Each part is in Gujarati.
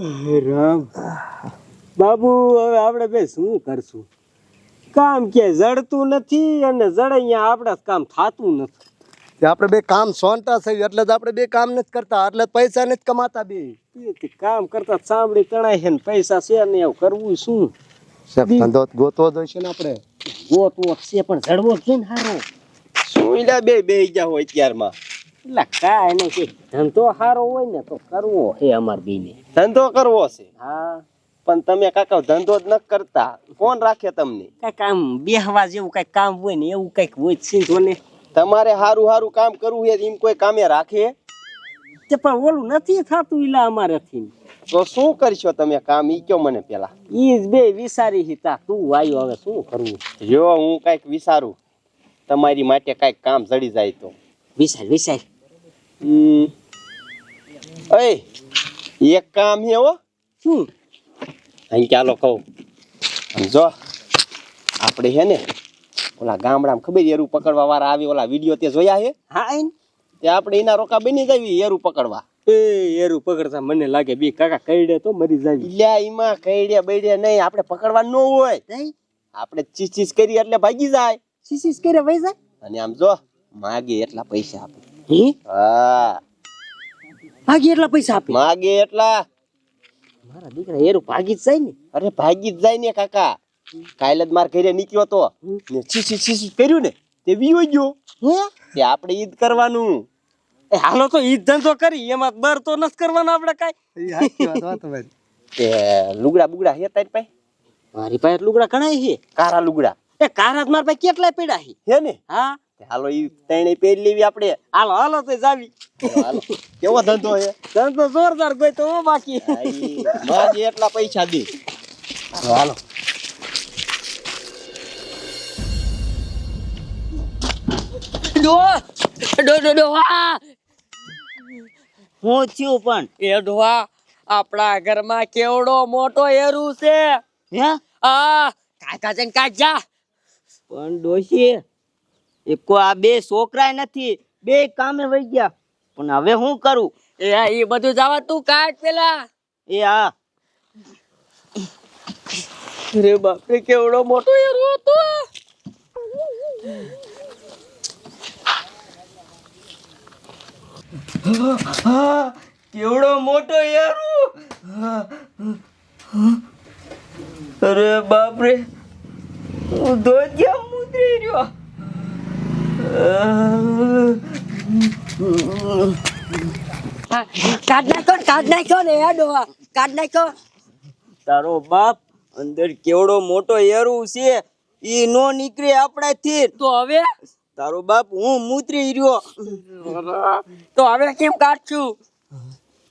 રામ. બાબુ હવે આપણે બે શું કરશું? કામ કે જડતું નથી અને જડ અહીંયા આપણે કામ થતું નથી. આપણે બે કામ સોંટા છે એટલે જ આપણે બે કામ નથી કરતા એટલે પૈસા નથી કમાતા બે. કામ કરતા સાંભળી તણાય છે ને પૈસા છે ને એવું કરવું શું? ધંધો ગોતવો જ હોય છે ને આપણે. ગોતવો છે પણ જડવો જ ને હારો. શું બે બે ગયા હોય ત્યારમાં એટલે કાંઈ નહીં કે ધંધો સારો હોય ને તો કરવો છે અમાર બીને. ધંધો કરવો છે? હા. પણ તમે કાકા ધંધો જ ન કરતા. કોણ રાખે તમને? કઈ કામ બેહવા જેવું કઈ કામ હોય ને એવું કંઈક હોય છે જોને. તમારે હારું હારું કામ કરવું છે એમ કોઈ કામે રાખે? તે પણ ઓલું નથી થતું ઈલા અમારેથી તો શું કરશો તમે કામ? ઈ કયો મને પેલા. ઈ જ બે વિચારી હતા તું આવ્યો હવે શું કરવું? જો હું કંઈક વિચારું તમારી માટે કંઈક કામ જડી જાય તો. વિચાર વિચાર. ઓય એક કામ છે હો. શું અહીં ચાલો કહું. સમજો જો આપણે હે ને ઓલા ગામડામાં ખબર એરું પકડવા વાળા આવે ઓલા વીડિયો તે જોયા હે હા આઈન તે આપણે એના રોકા બની જાવી એરું પકડવા. એ એરું પકડતા મને લાગે બી કાકા કઈડે તો મરી જાય. લ્યા ઈમાં કઈડે બઈડે નહીં આપણે પકડવા ન હોય. આપણે ચીસ ચીસ કરી એટલે ભાગી જાય. છીચીસ કરી ભાઈ જાય? અને આમ જો માગે એટલા પૈસા આપે. હે હા. ભાગી એટલા પૈસા આપે? માગે એટલા. મારા દીકરા એરું ભાગી જ જાય ને. અરે ભાગી જ જાય ને કાકા. કાલે જ માર ઘરે નીકળ્યો તો. ને ચીસ ચીસ કર્યું ને તે વિયો ગયો. હે? તે આપણે ઈદ કરવાનું. એ હાલો તો ઈદ ધંધો કરી એમાં બર તો નથી કરવાનો આપણે કાઈ. એ સાચી વાત વાત તમારી તે લુગડા બુગડા હે તારી પાસે? મારી પાસે લુગડા ઘણા છે કારા લુગડા. એ કારા જ મારા પાસે કેટલા પડ્યા છે હે ને? હા? હાલો ઈ તણે પહેરી લેવી આપણે હાલો હાલો તો જાવી. કેવો ધંધો છે? ધંધો જોરદાર કોઈ તો બાકી. આ એટલા પૈસા દે. હાલો, ડો ડો ડો ડો હું. થયું પણ? એ ડોહા આપણા ઘરમાં કેવડો મોટો એરું છે. હે? આ કાકા જન કાઢ જા. પણ ડોશી એકો આ બે છોકરાય નથી બે કામે વહી ગયા. પણ હવે હું કરું? એ આ એ બધું જવા તું કાટ પેલા. એ હા. અરે બાપરે કેવડો મોટો યારો હતો. હા કેવડો મોટો યારો અરે બાપરે હું ધોતિયા મુદ્રી રહ્યો. કાઢ નાખ્યો ને કાઢ નાખ્યો ને હેડો. કાઢ નાખ્યો તારો બાપ અંદર કેવડો મોટો એરું છે ઈ નો નીકળે આપણાથી. તો હવે? તારો બાપ હું મૂતરી રહ્યો. તો હવે કેમ કાઢશું?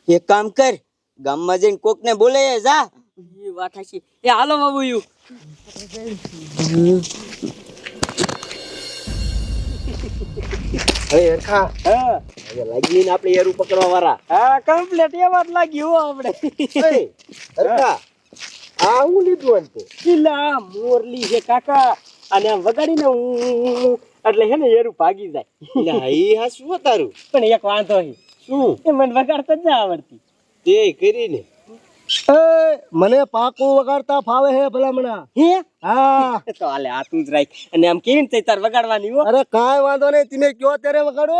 એક કામ કર ગામમાં જઈને કોક ને બોલે જા. એ વાત હશે એ હાલો બાબુયું. હવે હરખા. હા. લાગી ને આપણે એરું પકડવા વાળા હા કમ્પ્લીટ એ વાત લાગી હો આપણે. હરખા આ હું લીધું અંતે કિલ્લા મોરલી છે કાકા. અને આમ વગાડીને હું એટલે હે ને એરું ભાગી જાય. એ હા શું તારું. પણ એક વાંધો છે શું? એ મને વગાડતા જ ના આવડતી. તે કરીને. એ મને પાકું વગાડતા ફાવે હે ભલામણા. હે? હા. તો હાલે આ તું જ રાખ. અને આમ કેવી રીતે તાર વગાડવાની હો? અરે કાંઈ વાંધો નહીં તમે કયો ત્યારે વગાડો?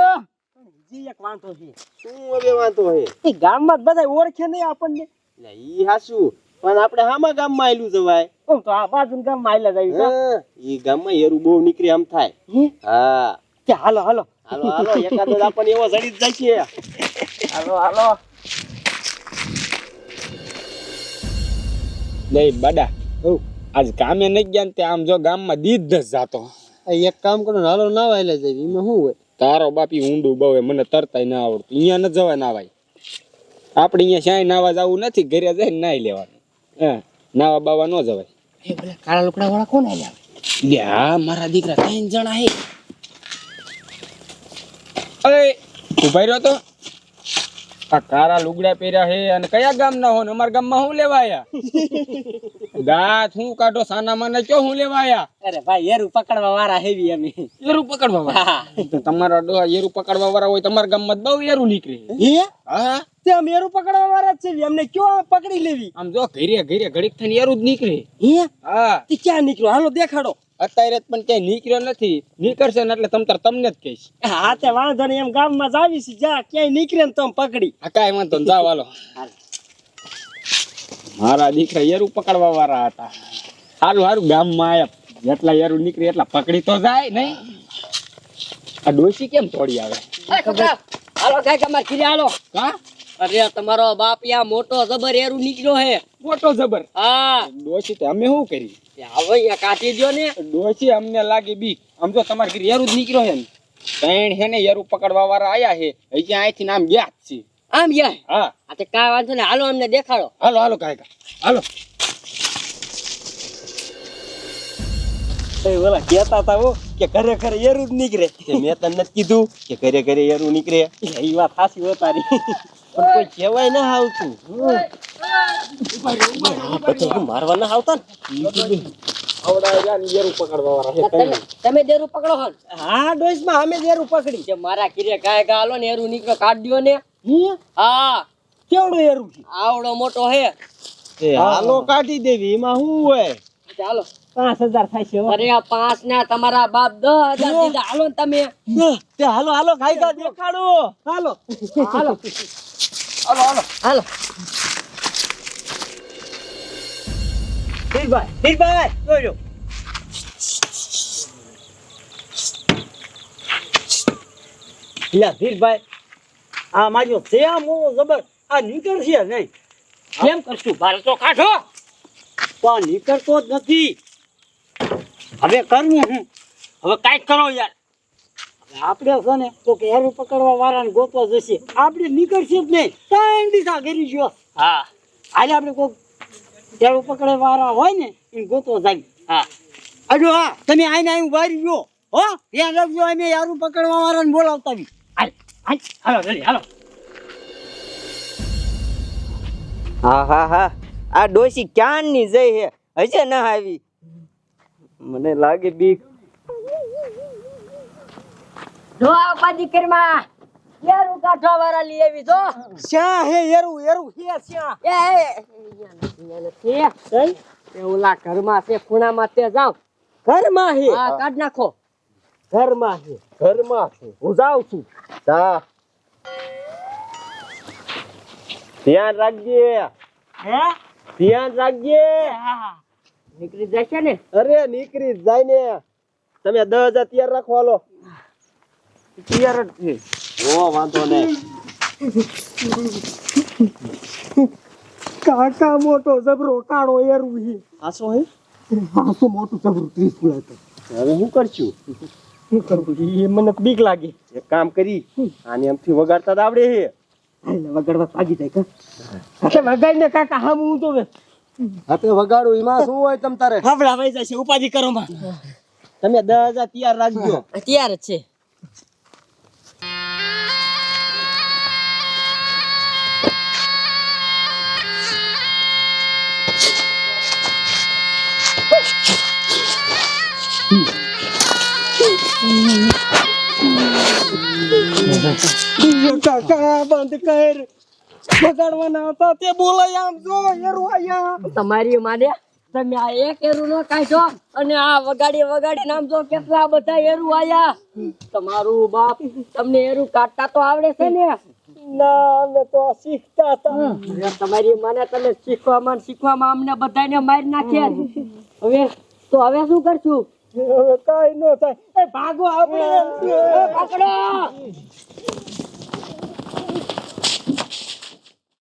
જી એક વાંધો છે. શું હવે વાંધો હે? એ ગામમાં બધા ઓળખે નહીં આપણને. એટલે ઈ હાસું પણ આપણે હામા ગામમાં આયલું જવાય? ઓમ તો આ બાજુ ગામમાં આયલા જાય છે ઈ ગામમાં હેરું બહુ નીકળે આમ થાય. હા? કે હાલો હાલો. હાલો હાલો એકાદ આપણને એવો જડી જ જાય છે. હાલો હાલો. નહીં બડા. આજ કામે નહીં ગયા ને તે આમ જો ગામમાં દીધ જ જાતો. એક કામ કરો હાલો ના વાયલે જાય એમાં શું હોય? તારો બાપી ઊંડું બહુ મને તરતાય ના આવડતું. અહીંયા ન જવાય નાવાય. આપણે અહીંયા શ્યાય નાવા જવું નથી ઘરે જઈને નાઈ લેવાનું. હા નાવા બાવા ન જવાય. કાળા લુકડા વાળા કોણ આવ્યા લે હા મારા દીકરા ત્રણ જણા હે. અરે ઊભા રહ્યો તો. આ કારા લુગડા પહેર્યા હે અને કયા ગામના હો ને? અમારા ગામમાં હું લેવાયા દાંત હું કાઢો સાના માને કયો હું લેવાયા અરે ભાઈ એરું પકડવા વાળા હેવી અમે. એરું પકડવા વાળા? તમારા ડો એરું પકડવા વાળા હોય તમારા ગામમાં બહુ એરું નીકળે. હે? હા. તે અમે એરું પકડવા વાળા છે અમને કયો પકડી લેવી? આમ જો ઘેરે ઘેરે ઘડીક થઈને એરું જ નીકળે. હે? હા. તે ક્યાં નીકળ્યો? હાલો દેખાડો. અત્યારે પણ ક્યાંય નીકળ્યો નથી. નીકળશે ને એટલે તમતર તમને જ કહીશ. હા તે વાંધો નહીં એમ ગામમાં જ આવીશ. જા ક્યાંય નીકળે ને તમે પકડી. હા કાંઈ વાંધો જાઓ હાલો. મારા દીકરા એરું પકડવા વાળા હતા. સારું સારું ગામમાં આવ્યા જેટલા એરું નીકળે એટલા પકડી તો જાય નહીં? આ ડોસી કેમ તોડી આવે? હાલો કાંઈક અમારે ખીરે હાલો. હા? અરે તમારો બાપ યા મોટો જબર એરું નીકળ્યો હે. મોટો જબર. હા. ડોશી તો અમે શું કરી? હવે કાઢી દો ને. ડોશી અમને લાગી બી. આમ તો તમારે ઘરે યારું જ નીકળ્યો છે ત્રણ હે ને યારું પકડવા વાળા આયા છે. હજી અહીંથી નામ ગયા જ છે. આમ ગયા? હા. આ તે કાંઈ વાંધો ને હાલો અમને દેખાડો. હાલો હાલો કાંઈ હાલો. ઓલા કેતા હતા કે ઘરે ઘરે એરું જ નીકળે. મેં તને નથી કીધું કે ઘરે ઘરે એરું નીકળે. એ વાત સાચી હો તારી. પણ કોઈ કહેવાય ના આવતું. મારવા ના આવતા તમે પકડો હો. અમે પકડી. મારા ને એરું નીકળો ને. હા? કેવડું એરું છે? આવડો મોટો હે. એ હાલો. કાઢી દેવી. એમાં શું હોય? ચાલો પાંચ હજાર થાય છે અરે આ પાંચ ના તમારા બાપ દસ હજાર દીધા. હાલો ને તમે. તે હાલો હાલો ખાઈ દેખાડો. હાલો હાલો. હાલો હાલો. હાલો. ધીરભાઈ ધીરભાઈ જોજો લા ધીરભાઈ આ માજો આ મોવો જબર આ નીકળશે નહીં કેમ કરશું તો કાઢો પણ નીકળતો જ નથી હવે કરવું હું હવે કાંઈક કરો યાર આપણે છે ને તો કે હેરું પકડવા વાળાને ગોતવા જશે આપણે નીકળશે જ નહીં ત્રણ દિશા ઘેરી ગયો હા આજે આપણે કોઈ હેરું પકડવા વાળા હોય ને એ ગોતો જાય. હા. અજો હા તમે આઈને આવીને વારી ગયો હો ત્યાં રાખજો અમે યારું પકડવા વાળાને બોલાવતા બી હાલ હાલ હાલો જલ્દી હાલો. હા હા હા. આ ડોશી ક્યાંની જઈ હે? હજે ન આવી? મને લાગે બીક જો આ ઉપાધિ કરમાં એરું કાઠવા વાળા લઈ આવી જો. શ્યા હે હેરું હેરું હે શ્યા. એ એ, અહીંયા નથી, એ ઓલા ઘરમાં છે ખૂણામાં તે જાવ ઘરમાં હે? હા કાઢ નાખો. ઘરમાં હે ઘરમાં છે હું જાઉં છું. જા. ધ્યાન રાખજે. હે? ધ્યાન રાખજે. નીકળી જશે ને? અરે નીકળી જાય ને. તમે દસ હજાર તૈયાર રાખો હાલો. તૈયાર જ છે. ઓ વાંધો નહીં. કાકા મોટો જબરો કાળો એરું હે આસો હે? આસો મોટો જબરું ત્રીસ હતું હવે હું કરશું? શું કરવું એ મને બીક લાગે. એક કામ કરી આને એમથી વગાડતા તો આવડે હે. વગાડવા ભાગી જાય કા અરે વગાડીને કાકા હા હું તો હાથે વગાડું એમાં શું હોય તમ તારે? હાબડા વઈ જશે ઉપાધિ કરો માં. તમે દસ હજાર તૈયાર રાખજો. તૈયાર જ છે. કાકા બંધ કર બગાડવાના હતા તે બોલાય આમ જો એરું આયા તમારી માને તમે આ એક એરું નો કાઢો અને આ વગાડી વગાડી નામ જો કેટલા બધા એરું આયા. તમારું બાપ તમને હેરું કાઢતા તો આવડે છે ને? ના અમે તો શીખતા હતા તમારી માને તમે શીખવામાં શીખવામાં અમને બધાને મારી નાખ્યા. હવે તો હવે શું કરશું? હવે કાઈ ન થાય. એ ભાગો આપણે. પકડો